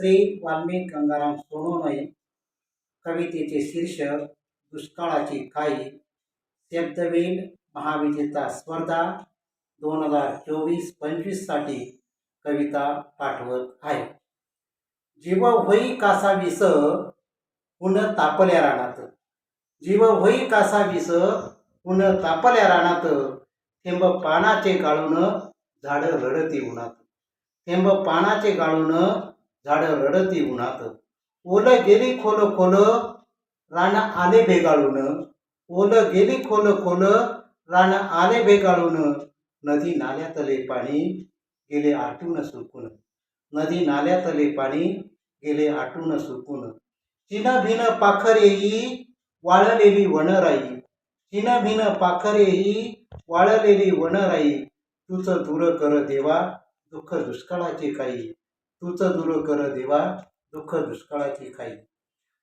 श्री वाल्मिक गंगाराम सोनवणे कवितेचे शीर्षक दुष्काळाची काई शब्दवेल महाविजेता स्पर्धा दोन हजार चोवीस पंचवीससाठी कविता पाठवत आहे. जीव होई कासा विस पुन तापल्या रानात. जीव होई कासा विस पुन तापल्या रानात. थेंब पानाचे गाळून झाडं रडती उन्हात. थेंब पानाचे गाळून झाडं रडती उन्हात. ओल गेली खोल खोल रान आले भेगाळून ओल गेली खोल खोल रान आले भेगाळून नदी नाल्यातले पाणी गेले आटून सुकून. नदी नाल्यातले पाणी गेले आटून सुकून. चिन भिन पाखर येई वाळलेली वनराई. चिन भिन पाखर येई वाळलेली वनराई. तुझ दूर कर देवा दुःख दुष्काळाचे काही. तूच दूर कर देवा दुःख दुष्काळाची काही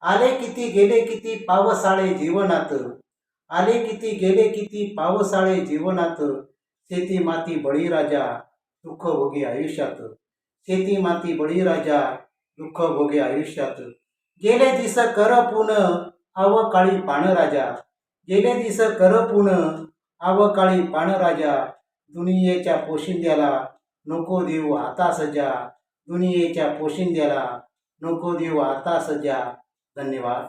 आले किती गेले किती पावसाळे जीवनात? आले किती गेले किती पावसाळे जीवनात? शेती माती बळीराजा दुःख भोगे आयुष्यात. शेती माती बळीराजा दुःख भोगे आयुष्यात. गेले दिस कर पुन अवकाळी पाणराजा गेले दिस कर पुन अवकाळी पाणराजा दुनियेच्या पोशिंद्याला नको देऊ आता सजा. दुनियेच्या पोशिंद्याला नको देऊ आता सजा धन्यवाद.